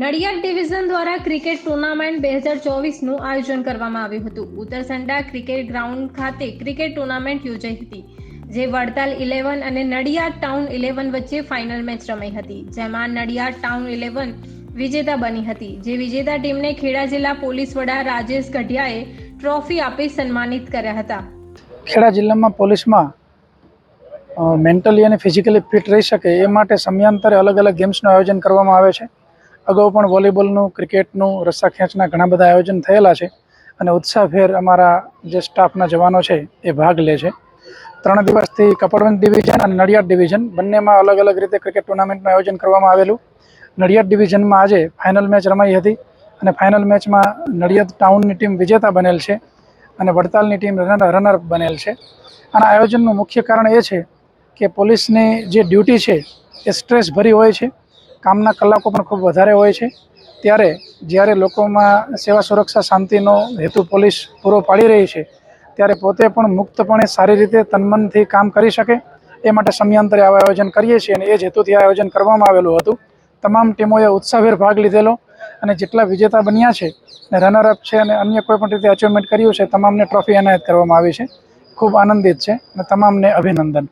Nadiad division દ્વારા cricket tournament બે હજાર ચોવીસનું આયોજન કરવામાં આવ્યું હતું. ઉત્તરસંડા ક્રિકેટ ગ્રાઉન્ડ ખાતે ક્રિકેટ ટુર્નામેન્ટ યોજાઈ હતી, જે વડતાલ ઇલેવન અને નડિયાદ ટાઉન ઇલેવન વચ્ચે ફાઇનલ મેચ રમાઈ હતી, જેમાં નડિયાદ ટાઉન ઇલેવન વિજેતા બની હતી. જે વિજેતા ટીમને ખેડા જિલ્લા પોલીસ વડા રાજેશ ગઢિયાએ ટ્રોફી આપી સન્માનિત કર્યા હતા. ખેડા જિલ્લામાં પોલીસમાં મેન્ટલી અને ફિઝિકલી ફિટ રહી શકે એ માટે સમયાંતરે અલગ અલગ ગેમ્સનું આયોજન કરવામાં આવે છે. અગાઉ પણ વોલીબોલનું, ક્રિકેટનું, રસ્સા ખેંચના ઘણા બધા આયોજન થયેલા છે અને ઉત્સાહભેર અમારા જે સ્ટાફના જવાનો છે એ ભાગ લે છે. ત્રણ દિવસથી કપડવંજ ડિવિઝન અને નડિયાદ ડિવિઝન બંનેમાં અલગ અલગ રીતે ક્રિકેટ ટુર્નામેન્ટનું આયોજન કરવામાં આવેલું. નડિયાદ ડિવિઝનમાં આજે ફાઇનલ મેચ રમાઈ હતી અને ફાઇનલ મેચમાં નડિયાદ ટાઉનની ટીમ વિજેતા બનેલ છે અને વડતાલની ટીમ રનર બનેલ છે. આના આયોજનનું મુખ્ય કારણ એ છે કે પોલીસની જે ડ્યુટી છે એ સ્ટ્રેસ ભરી હોય છે કામના કલાકો પણ ખૂબ વધારે હોય છે. ત્યારે જ્યારે લોકોમાં સેવા સુરક્ષા શાંતિનો હેતુ પોલીસ પૂરો પાડી રહી છે, ત્યારે પોતે પણ મુક્તપણે સારી રીતે તનમનથી કામ કરી શકે. એ માટે સમયાંતરે આવા આયોજન કરીએ છીએ અને એ જ હેતુથી આ આયોજન કરવામાં આવેલું હતું. તમામ ટીમોએ ઉત્સાહભેર ભાગ લીધેલો અને જેટલા વિજેતા બન્યા છે અને રનરઅપ છે અને અન્ય કોઈ પણ રીતે અચીવમેન્ટ કર્યું છે, તમામને ટ્રોફી એનાયત કરવામાં આવી છે. ખૂબ આનંદિત છે અને તમામને અભિનંદન.